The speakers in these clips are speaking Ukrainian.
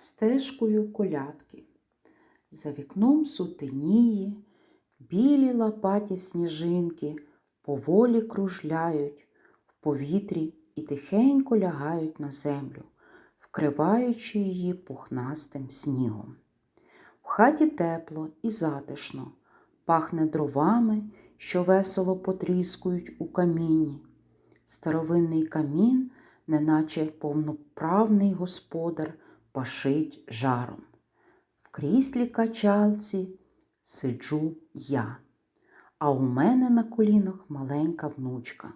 стежкою колядки. За вікном сутеніє, білі лопаті сніжинки поволі кружляють в повітрі і тихенько лягають на землю, вкриваючи її пухнастим снігом. В хаті тепло і затишно, пахне дровами, що весело потріскують у каміні. Старовинний камін, неначе повноправний господар, пашить жаром. В кріслі качалці сиджу я, а у мене на колінах маленька внучка.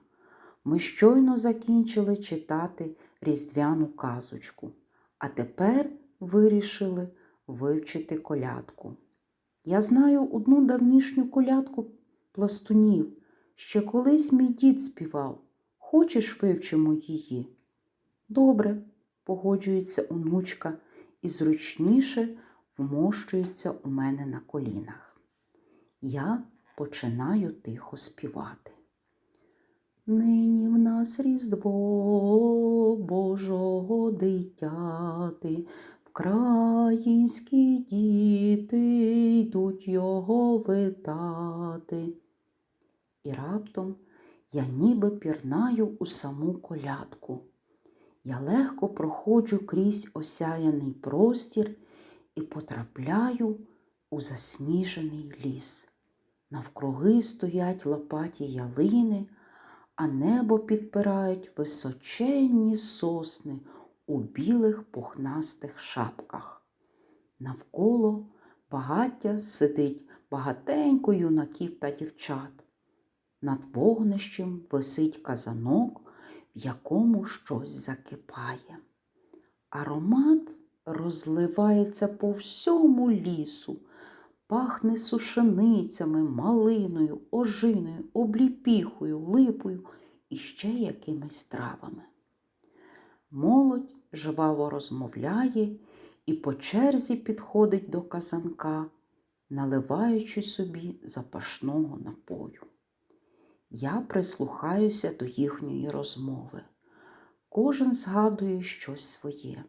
Ми щойно закінчили читати різдвяну казочку, а тепер вирішили вивчити колядку. Я знаю одну давнішню колядку пластунів. Ще колись мій дід співав. Хочеш вивчимо її? Добре, погоджується онучка і зручніше вмощується у мене на колінах. Я починаю тихо співати. Нині в нас різдво Божого дитяти, Вкраїнські діти йдуть його витати. І раптом я ніби пірнаю у саму колядку. Я легко проходжу крізь осяяний простір і потрапляю у засніжений ліс. Навкруги стоять лопаті ялини, а небо підпирають височенні сосни у білих пухнастих шапках. Навколо багаття сидить багатенько юнаків та дівчат. Над вогнищем висить казанок, в якому щось закипає. Аромат розливається по всьому лісу, пахне сушеницями, малиною, ожиною, обліпіхою, липою і ще якимись травами. Молодь жваво розмовляє і по черзі підходить до казанка, наливаючи собі запашного напою. Я прислухаюся до їхньої розмови. Кожен згадує щось своє.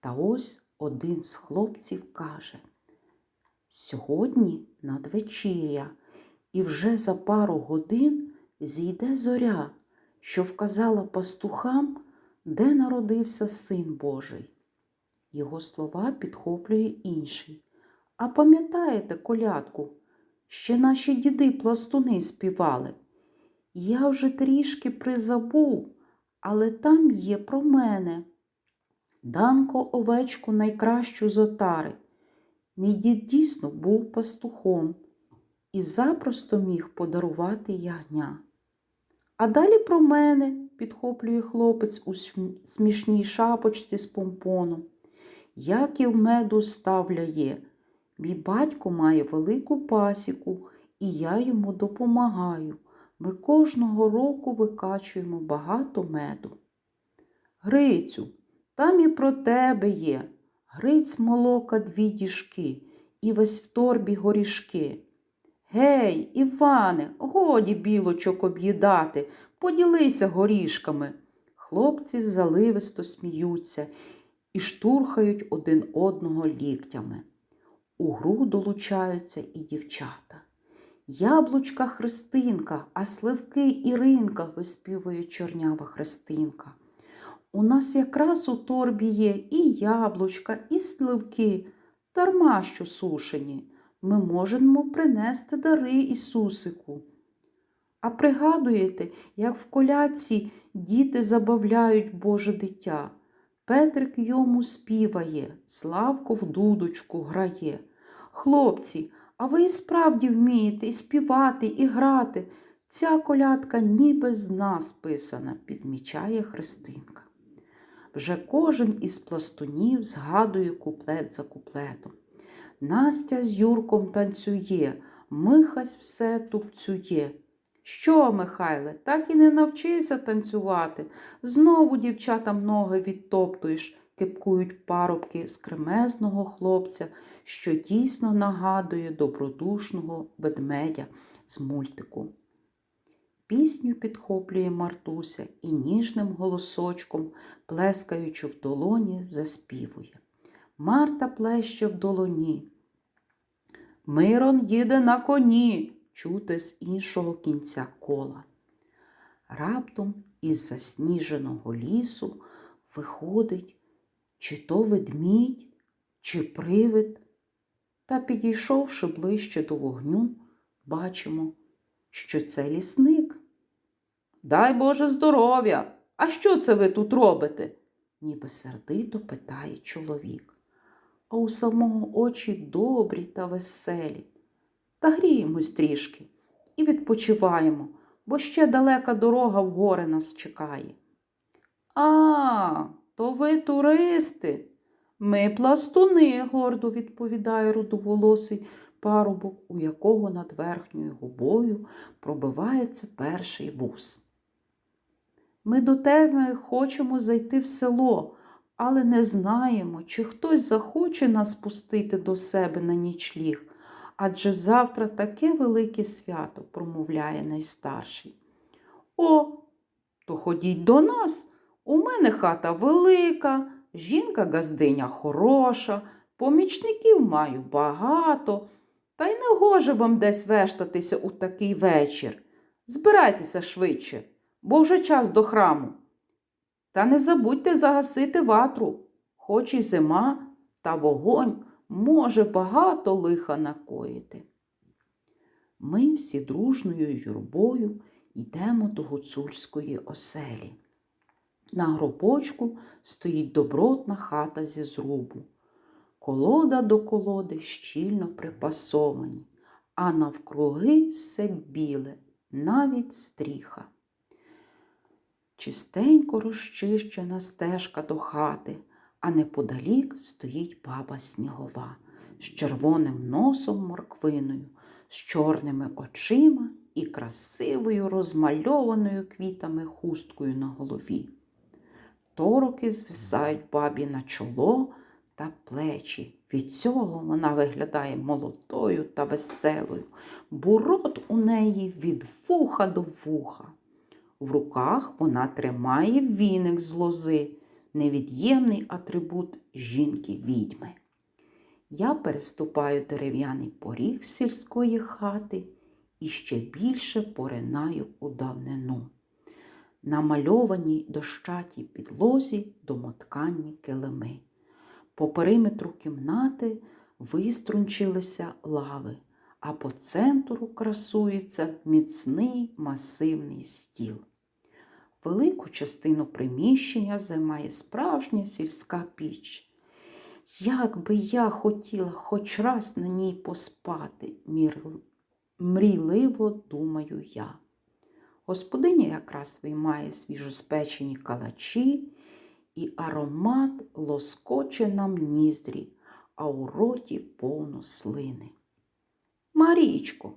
Та ось один з хлопців каже: Сьогодні надвечіря, і вже за пару годин зійде зоря, що вказала пастухам, де народився син Божий. Його слова підхоплює інший. А пам'ятаєте колядку? Ще наші діди пластуни співали. Я вже трішки призабув, але там є про мене. Данко овечку найкращу з отари. Мій дід дійсно був пастухом і запросто міг подарувати ягня. А далі про мене, підхоплює хлопець у смішній шапочці з помпоном. Яків меду ставляє. Мій батько має велику пасіку, і я йому допомагаю. Ми кожного року викачуємо багато меду. Грицю, там і про тебе є. Гриць молока дві діжки і весь в торбі горішки. Гей, Іване, годі білочок об'їдати, поділися горішками. Хлопці заливисто сміються і штурхають один одного ліктями. У гру долучаються і дівчата. Яблучка Христинка, а сливки Іринка, виспівує чорнява Христинка. У нас якраз у торбі є і яблучка, і сливки, дарма що сушені. Ми можемо принести дари Ісусику. А пригадуєте, як в коляці діти забавляють Боже дитя. Петрик йому співає, Славко в дудочку грає. Хлопці, а ви і справді вмієте і співати, і грати. Ця колядка ніби з нас писана, підмічає Христинка. Вже кожен із пластунів згадує куплет за куплетом. Настя з Юрком танцює, Михась все тупцює. Що, Михайле, так і не навчився танцювати. Знову дівчатам ноги відтоптуєш, кипкують парубки з кремезного хлопця, що дійсно нагадує добродушного ведмедя з мультику. Пісню підхоплює Мартуся і ніжним голосочком, плескаючи в долоні, заспівує. Марта плеще в долоні. Мирон їде на коні, чути з іншого кінця кола. Раптом із засніженого лісу виходить чи то ведмідь, чи привид. Та, підійшовши ближче до вогню, бачимо, що це лісник. Дай Боже здоров'я! А що це ви тут робите? ніби сердито питає чоловік. А у самого очі добрі та веселі. Та гріємось трішки і відпочиваємо, бо ще далека дорога в гори нас чекає. А, то ви туристи. Ми пластуни, гордо відповідає рудоволосий парубок, у якого над верхньою губою пробивається перший вус. Ми до тебе хочемо зайти в село, але не знаємо, чи хтось захоче нас пустити до себе на нічліг, адже завтра таке велике свято, промовляє найстарший. О, то ходіть до нас. У мене хата велика, жінка газдиня хороша, помічників маю багато, та й не гоже вам десь вештатися у такий вечір. Збирайтеся швидше, бо вже час до храму. Та не забудьте загасити ватру, хоч і зима, та вогонь може багато лиха накоїти. Ми всі дружною юрбою йдемо до гуцульської оселі. На гробочку стоїть добротна хата зі зрубу. Колода до колоди щільно припасовані, а навкруги все біле, навіть стріха. Чистенько розчищена стежка до хати, а неподалік стоїть баба снігова з червоним носом морквиною, з чорними очима і красивою розмальованою квітами хусткою на голові. Тороки звисають бабі на чоло та плечі. Від цього вона виглядає молодою та веселою, бурот у неї від вуха до вуха. В руках вона тримає віник з лози, невід'ємний атрибут жінки відьми. Я переступаю дерев'яний поріг сільської хати і ще більше поринаю у давнину. На мальованій дощатій підлозі домотканні килими. По периметру кімнати виструнчилися лави, а по центру красується міцний масивний стіл. Велику частину приміщення займає справжня сільська піч. Як би я хотіла хоч раз на ній поспати, мрійливо думаю я. Господиня якраз виймає свіжоспечені калачі, і аромат лоскоче нам ніздрі, а у роті повно слини. Марічко,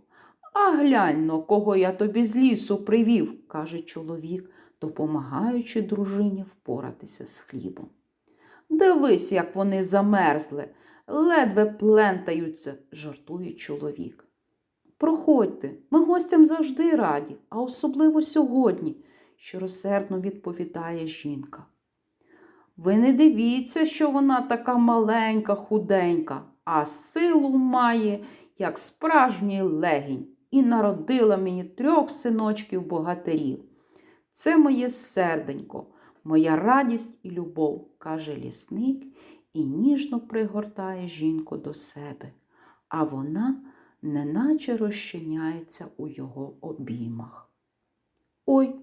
а глянь но, кого я тобі з лісу привів, каже чоловік, допомагаючи дружині впоратися з хлібом. Дивись, як вони замерзли, ледве плентаються, жартує чоловік. Проходьте, ми гостям завжди раді, а особливо сьогодні, щиросердно відповідає жінка. Ви не дивіться, що вона така маленька, худенька, а силу має, як справжній легінь, і народила мені трьох синочків богатирів. Це моє серденько, моя радість і любов, каже лісник і ніжно пригортає жінку до себе, а вона неначе розчиняється у його обіймах. Ой,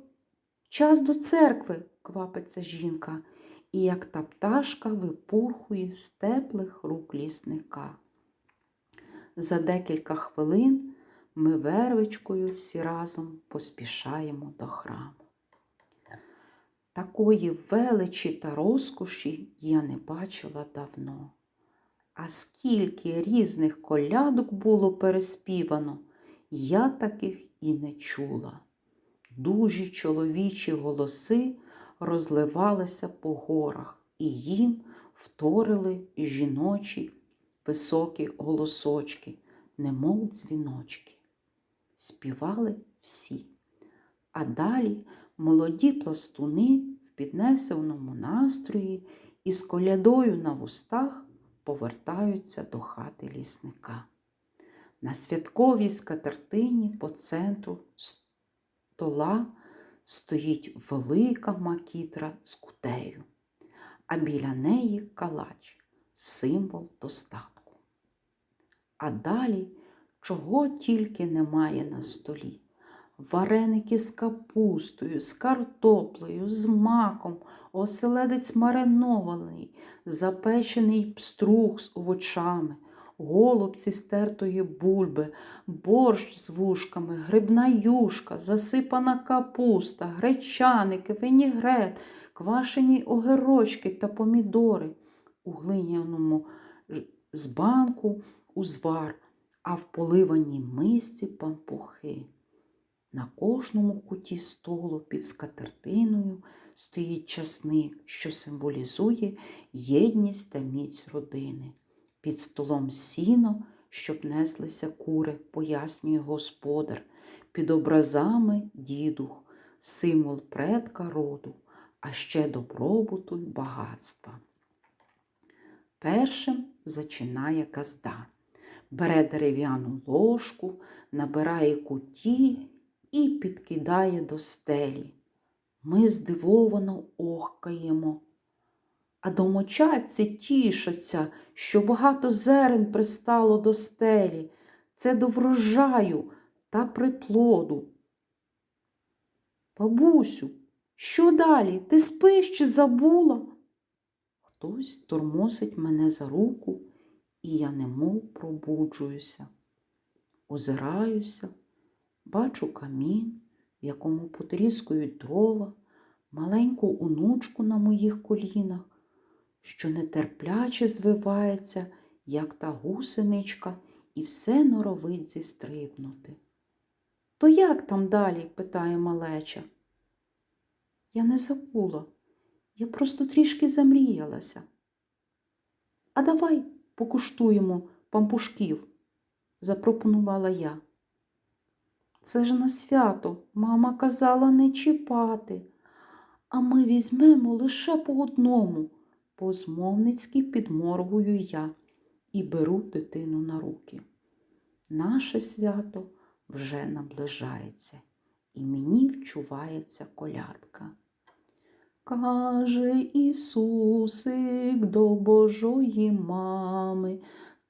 час до церкви, квапиться жінка, і як та пташка випурхує з теплих рук лісника. За декілька хвилин ми вервичкою всі разом поспішаємо до храму. Такої величі та розкоші я не бачила давно. А скільки різних колядок було переспівано, я таких і не чула. Дужі чоловічі голоси розливалися по горах, і їм вторили жіночі високі голосочки, немов дзвіночки. Співали всі. А далі молоді пластуни в піднесеному настрої і з колядою на вустах повертаються до хати лісника. На святковій скатертині по центру стола стоїть велика макітра з кутею, а біля неї калач символ достатку. А далі чого тільки немає на столі. Вареники з капустою, з картоплею, з маком, оселедець маринований, запечений пструг з овочами, голубці з тертої бульби, борщ з вушками, грибна юшка, засипана капуста, гречаники, винігрет, квашені огірочки та помідори у глиняному ж- збанку узвар, а в поливаній мисці пампухи. На кожному куті столу під скатертиною стоїть часник, що символізує єдність та міць родини. Під столом сіно, щоб неслися кури, пояснює господар, під образами дідух, символ предка роду, а ще добробуту й багатства. Першим зачинає казда. Бере дерев'яну ложку, набирає куті і підкидає до стелі. Ми здивовано охкаємо. А домочадці тішаться, що багато зерен пристало до стелі. Це до врожаю та приплоду. Бабусю, що далі? Ти спиш чи забула? Хтось тормосить мене за руку, і я немов пробуджуюся. Озираюся, бачу камін, в якому потріскують дрова, маленьку онучку на моїх колінах, що нетерпляче звивається, як та гусеничка, і все норовить зістрибнути. То як там далі? питає малеча. Я не забула. Я просто трішки замріялася. А давай покуштуємо пампушків, запропонувала я. Це ж на свято, мама казала не чіпати, а ми візьмемо лише по одному, позмовницьки підморгую я і беру дитину на руки. Наше свято вже наближається, і мені вчувається колядка. Каже Ісусик до Божої мами,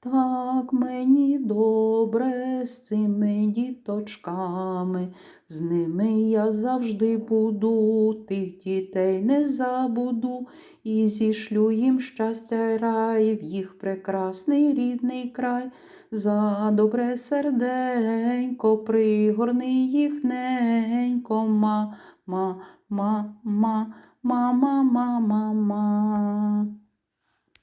так мені добре з цими діточками, з ними я завжди буду, тих дітей не забуду, і зішлю їм щастя й рай в їх прекрасний рідний край. За добре серденько пригорни їх ненько, ма, ма, ма, ма. Ма.